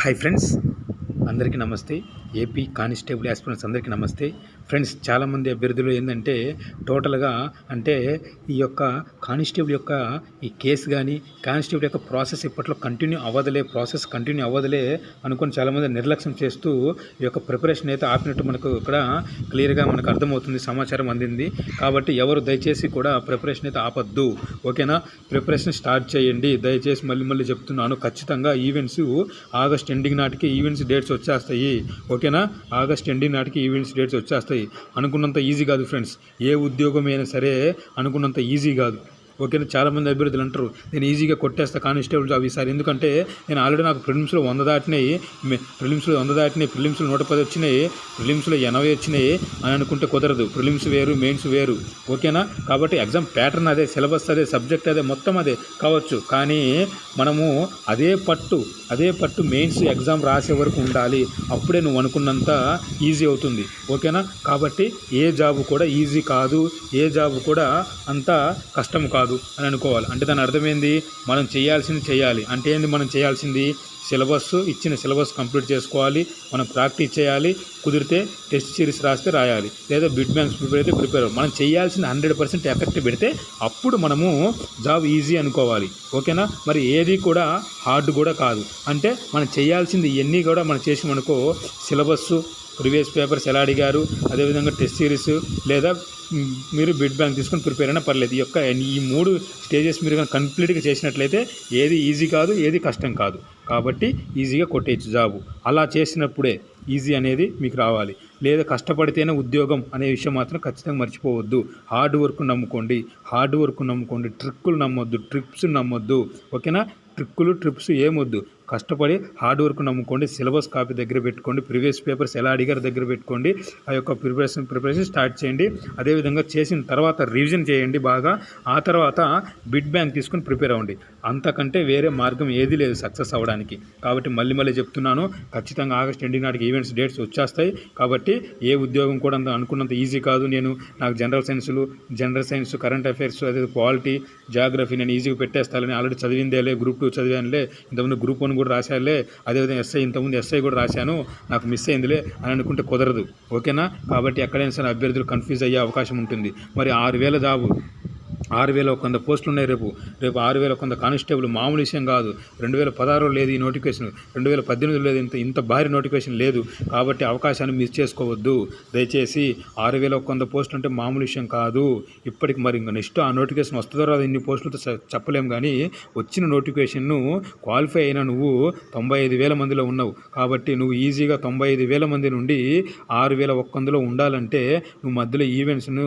Hi friends అందరికీ నమస్తే. AP constable aspirants అందరికీ నమస్తే. ఫ్రెండ్స్ చాలామంది అభ్యర్థులు ఏంటంటే టోటల్గా అంటే ఈ యొక్క కానిస్టేబుల్ యొక్క ఈ కేసు కానీ కానిస్టేబుల్ యొక్క ప్రాసెస్ ఇప్పట్లో కంటిన్యూ అవ్వదులే ప్రాసెస్ కంటిన్యూ అవ్వదులే అనుకుని చాలామంది నిర్లక్ష్యం చేస్తూ ఈ యొక్క ప్రిపరేషన్ అయితే ఆపినట్టు మనకు ఇక్కడ క్లియర్గా మనకు అర్థమవుతుంది సమాచారం అందింది. కాబట్టి ఎవరు దయచేసి కూడా ప్రిపరేషన్ అయితే ఆపద్దు. ఓకేనా? ప్రిపరేషన్ స్టార్ట్ చేయండి. దయచేసి మళ్ళీ మళ్ళీ చెప్తున్నాను. ఖచ్చితంగా ఈవెంట్స్ ఆగస్ట్ ఎండింగ్ నాటికి ఈవెంట్స్ డేట్స్ వచ్చేస్తాయి. ఓకేనా? ఆగస్ట్ ఎండింగ్ నాటికి ఈవెంట్స్ డేట్స్ వచ్చేస్తాయి. అనుకున్నంత ఈజీ కాదు ఫ్రెండ్స్ ఏ ఉద్యోగం అయినా సరే అనుకున్నంత ఈజీ కాదు. ఓకేనా చాలామంది అభ్యర్థులు అంటారు నేను ఈజీగా కొట్టేస్తా కానిస్టేబుల్ జాబ్ ఈసారి. ఎందుకంటే నేను ఆల్రెడీ నాకు ప్రిలిమ్స్లో వంద దాటినాయి ప్రిలిమ్స్లో వంద దాటినాయి ప్రిలిమ్స్లో నూట పది వచ్చినాయి ప్రిలిమ్స్లో ఎనభై వచ్చినాయి అని అనుకుంటే కుదరదు. ప్రిలిమ్స్ వేరు మెయిన్స్ వేరు ఓకేనా? కాబట్టి ఎగ్జామ్ ప్యాటర్న్ అదే సిలబస్ అదే సబ్జెక్ట్ అదే మొత్తం అదే కావచ్చు. కానీ మనము అదే పట్టు అదే పట్టు మెయిన్స్ ఎగ్జామ్ రాసే వరకు ఉండాలి. అప్పుడే నువ్వు అనుకున్నంత ఈజీ అవుతుంది ఓకేనా? కాబట్టి ఏ జాబ్ కూడా ఈజీ కాదు ఏ జాబ్ కూడా అంత కష్టం కాదు. అని అనుకోవాలి. అంటే దాని అర్థమైంది? మనం చేయాల్సింది చేయాలి. అంటే ఏంది మనం చేయాల్సింది? సిలబస్ ఇచ్చిన సిలబస్ కంప్లీట్ చేసుకోవాలి. మనం ప్రాక్టీస్ చేయాలి. కుదిరితే టెస్ట్ సిరీస్ రాస్తే రాయాలి. లేదా బిడ్ బ్యాంక్స్ ప్రిపేర్ అయితే ప్రిపేర్ మనం చేయాల్సిన హండ్రెడ్ పర్సెంట్ ఎఫెక్ట్ పెడితే అప్పుడు మనము జాబ్ ఈజీ అనుకోవాలి. ఓకేనా? మరి ఏది కూడా హార్డ్ కూడా కాదు. అంటే మనం చేయాల్సింది ఇవన్నీ కూడా మనం చేసామనుకో సిలబస్సు ప్రీవియస్ పేపర్స్ ఎలా అడిగారు అదేవిధంగా టెస్ట్ సిరీస్ లేదా మీరు బిడ్ బ్యాంక్ తీసుకొని ప్రిపేర్ అయినా పర్లేదు. ఈ యొక్క ఈ మూడు స్టేజెస్ మీరు కనుక కంప్లీట్గా చేసినట్లయితే ఏది ఈజీ కాదు ఏది కష్టం కాదు. కాబట్టి ఈజీగా కొట్టేయచ్చు జాబు. అలా చేసినప్పుడే ఈజీ అనేది మీకు రావాలి. లేదా కష్టపడితేనే ఉద్యోగం అనే విషయం మాత్రం ఖచ్చితంగా మర్చిపోవద్దు. హార్డ్ వర్క్ నమ్ముకోండి. హార్డ్ వర్క్ నమ్ముకోండి. ట్రిక్కులు నమ్మొద్దు. ట్రిప్స్ నమ్మొద్దు. ఓకేనా? ట్రిక్కులు ట్రిప్స్ ఏమొద్దు. కష్టపడి హార్డ్ వర్క్ నమ్ముకోండి సిలబస్ కాపీ దగ్గర పెట్టుకోండి ప్రీవియస్ పేపర్స్ ఎలా అడిగారు దగ్గర పెట్టుకోండి ఆ యొక్క ప్రిపరేషన్ ప్రిపరేషన్ స్టార్ట్ చేయండి. అదేవిధంగా చేసిన తర్వాత రివిజన్ చేయండి బాగా. ఆ తర్వాత బిడ్ బ్యాంక్ తీసుకొని ప్రిపేర్ అవ్వండి. అంతకంటే వేరే మార్గం ఏది లేదు సక్సెస్ అవ్వడానికి. కాబట్టి మళ్ళీ మళ్ళీ చెప్తున్నాను ఖచ్చితంగా ఆగస్ట్ ఎండింగ్ నాటికి ఈవెంట్స్ డేట్స్ వచ్చేస్తాయి. కాబట్టి ఏ ఉద్యోగం కూడా అంత అనుకున్నంత ఈజీ కాదు. నేను నాకు జనరల్ సైన్సులు జనరల్ సైన్స్ కరెంట్ అఫైర్స్ అదే క్వాలిటీ జాగ్రఫీ నేను ఈజీగా పెట్టేస్తానని ఆల్రెడీ చదివిందేలే గ్రూప్ టూ చదివానులే. ఇంతకుముందు గ్రూప్ వన్ కూడా రాశాలే అదేవిధంగా ఎస్ఐ ఇంతకుముందు ఎస్ఐ కూడా రాశాను. నాకు మిస్ అయిందిలే అని అనుకుంటే కుదరదు. ఓకేనా? కాబట్టి ఎక్కడైనా సరే అభ్యర్థులు కన్ఫ్యూజ్ అయ్యే అవకాశం ఉంటుంది. మరి ఆరు వేల జాబు ఆరు వేల ఒక వంద పోస్టులు ఉన్నాయి రేపు. రేపు ఆరు వేల ఒక వంద కానిస్టేబుల్ మామూలు విషయం కాదు. రెండు వేల పదహారులో లేదు ఈ నోటిఫికేషన్. రెండు వేల పద్దెనిమిదిలో లేదు ఇంత ఇంత భారీ నోటిఫికేషన్ లేదు. కాబట్టి అవకాశాన్ని మిస్ చేసుకోవద్దు. దయచేసి ఆరు వేల ఒక వంద పోస్టులు అంటే మామూలు విషయం కాదు. ఇప్పటికి మరి ఇంకా నెక్స్ట్ ఆ నోటిఫికేషన్ వస్తుందో రాదు ఇన్ని పోస్టులతో చెప్పలేము చెప్పలేం కానీ వచ్చిన నోటిఫికేషన్ను క్వాలిఫై అయిన నువ్వు తొంభై ఐదు వేల మందిలో ఉన్నావు. కాబట్టి నువ్వు ఈజీగా తొంభై ఐదు వేల మంది నుండి ఆరు వేల ఒక్క వందలో ఉండాలంటే నువ్వు మధ్యలో ఈవెంట్స్ను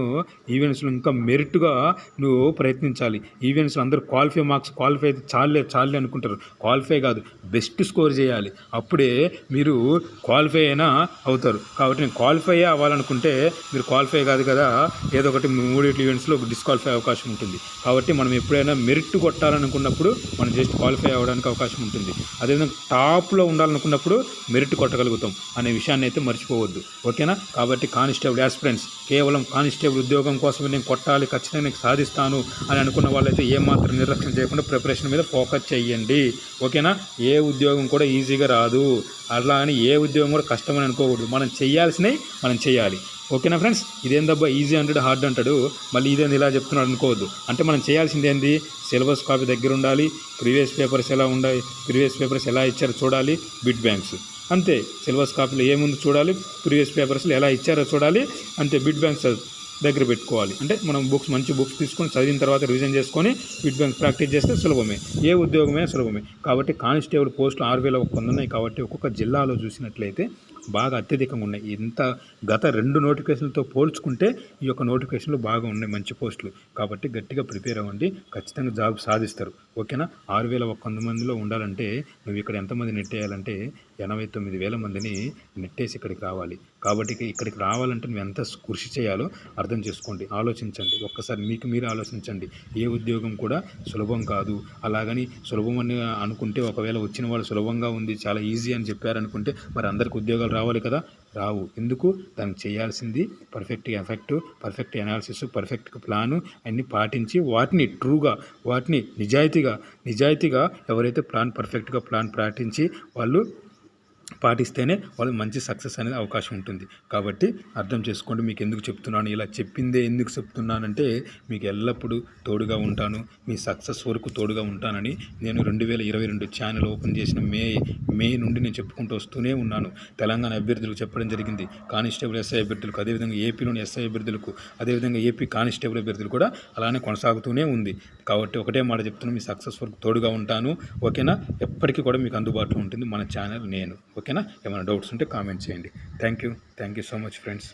ఈవెంట్స్ను ఇంకా మెరిట్గా నువ్వు ప్రయత్నించాలి. ఈవెంట్స్ అందరూ క్వాలిఫై మార్క్స్ క్వాలిఫై అయితే చాలే చాలే అనుకుంటారు. క్వాలిఫై కాదు బెస్ట్ స్కోర్ చేయాలి. అప్పుడే మీరు క్వాలిఫై అయినా అవుతారు. కాబట్టి నేను క్వాలిఫై అవ్వాలనుకుంటే మీరు క్వాలిఫై కాదు కదా ఏదో ఒకటి మూడిటి ఈవెంట్స్లో డిస్క్వాలిఫై అవకాశం ఉంటుంది. కాబట్టి మనం ఎప్పుడైనా మెరిట్ కొట్టాలనుకున్నప్పుడు మనం జస్ట్ క్వాలిఫై అవ్వడానికి అవకాశం ఉంటుంది. అదేవిధంగా టాప్లో ఉండాలనుకున్నప్పుడు మెరిట్ కొట్టగలుగుతాం అనే విషయాన్ని అయితే మర్చిపోవద్దు. ఓకేనా? కాబట్టి కానిస్టేబుల్ యాస్పిరెంట్స్ కేవలం కానిస్టేబుల్ ఉద్యోగం కోసమే నేను కొట్టాలి ఖచ్చితంగా నేను సాధిస్తాను. అని అనుకున్న వాళ్ళైతే ఏమాత్రం నిర్లక్ష్యం చేయకుండా ప్రిపరేషన్ మీద ఫోకస్ చేయండి ఓకేనా? ఏ ఉద్యోగం కూడా ఈజీగా రాదు. అట్లా అని ఏ ఉద్యోగం కూడా కష్టమని అనుకోకూడదు. మనం చేయాల్సినవి మనం చేయాలి ఓకేనా ఫ్రెండ్స్ ఇదేందబ్బా? ఈజీ అంటాడు హార్డ్ అంటాడు మళ్ళీ ఇదేంది? ఇలా చెప్తున్నాడు అనుకోవద్దు. అంటే మనం చేయాల్సింది ఏంది? సిలబస్ కాపీ దగ్గర ఉండాలి. ప్రీవియస్ పేపర్స్ ఎలా ఉండాలి? ప్రీవియస్ పేపర్స్ ఎలా ఇచ్చారో చూడాలి. బిడ్ బ్యాంక్స్ అంతే. సిలబస్ కాపీలో ఏముంది చూడాలి? ప్రీవియస్ పేపర్స్లో ఎలా ఇచ్చారో చూడాలి. అంతే. బిడ్ బ్యాంక్స్ దగ్గర పెట్టుకోవాలి. అంటే మనం బుక్స్ మంచి బుక్స్ తీసుకొని చదివిన తర్వాత రివిజన్ చేసుకొని బిడ్ బ్యాంక్ ప్రాక్టీస్ చేస్తే సులభమే. ఏ ఉద్యోగమే సులభమే. కాబట్టి కానిస్టేబుల్ పోస్టులు ఆరు వేల ఒక్క ఉన్నాయి కాబట్టి ఒక్కొక్క జిల్లాలో చూసినట్లయితే బాగా అత్యధికంగా ఉన్నాయి. ఇంత గత రెండు నోటిఫికేషన్లతో పోల్చుకుంటే ఈ యొక్క నోటిఫికేషన్లు బాగా ఉన్నాయి మంచి పోస్టులు. కాబట్టి గట్టిగా ప్రిపేర్ అవ్వండి ఖచ్చితంగా జాబ్ సాధిస్తారు. ఓకేనా? ఆరు వేల ఒక్క వంద మందిలో ఉండాలంటే నువ్వు ఇక్కడ ఎంతమంది నెట్టేయాలంటే ఎనభై తొమ్మిది వేల మందిని నెట్టేసి ఇక్కడికి రావాలి. కాబట్టి ఇక్కడికి రావాలంటే నువ్వు ఎంత కృషి చేయాలో అర్థం చేసుకోండి ఆలోచించండి. ఒక్కసారి మీకు మీరు ఆలోచించండి. ఏ ఉద్యోగం కూడా సులభం కాదు. అలాగని సులభం అని అనుకుంటే ఒకవేళ వచ్చిన వాళ్ళు సులభంగా ఉంది చాలా ఈజీ అని చెప్పారనుకుంటే మరి అందరికి ఉద్యోగాలు రావాలి కదా? రావు. ఎందుకు? దానికి చేయాల్సింది perfect effect perfect analysis perfect plan అన్నీ పాటించి వాటిని ట్రూగా వాటిని నిజాయితీగా నిజాయితీగా ఎవరైతే ప్లాన్ పర్ఫెక్ట్గా ప్లాన్ పాటించి వాళ్ళు పాటిస్తేనే వాళ్ళు మంచి సక్సెస్ అనేది అవకాశం ఉంటుంది. కాబట్టి అర్థం చేసుకోండి మీకు ఎందుకు చెప్తున్నాను ఇలా చెప్పిందే ఎందుకు చెప్తున్నానంటే మీకు ఎల్లప్పుడూ తోడుగా ఉంటాను. మీ సక్సెస్ వరకు తోడుగా ఉంటానని నేను రెండు వేల ఇరవై రెండు ఛానల్ ఓపెన్ చేసిన మే మే నుండి నేను చెప్పుకుంటూ వస్తూనే ఉన్నాను. తెలంగాణ అభ్యర్థులకు చెప్పడం జరిగింది. కానిస్టేబుల్ ఎస్ఐ అభ్యర్థులకు అదేవిధంగా ఏపీలోని ఎస్ఐ అభ్యర్థులకు అదేవిధంగా ఏపీ కానిస్టేబుల్ అభ్యర్థులు కూడా అలానే కొనసాగుతూనే ఉంది. కాబట్టి ఒకటే మాట చెప్తున్నాను మీ సక్సెస్ వరకు తోడుగా ఉంటాను. ఓకేనా? ఎప్పటికీ కూడా మీకు అందుబాటులో ఉంటుంది మన ఛానల్ నేను. ఓకే ఓకేనా? ఏమైనా డౌట్స్ ఉంటే కామెంట్ చేయండి. Thank you thank you so much friends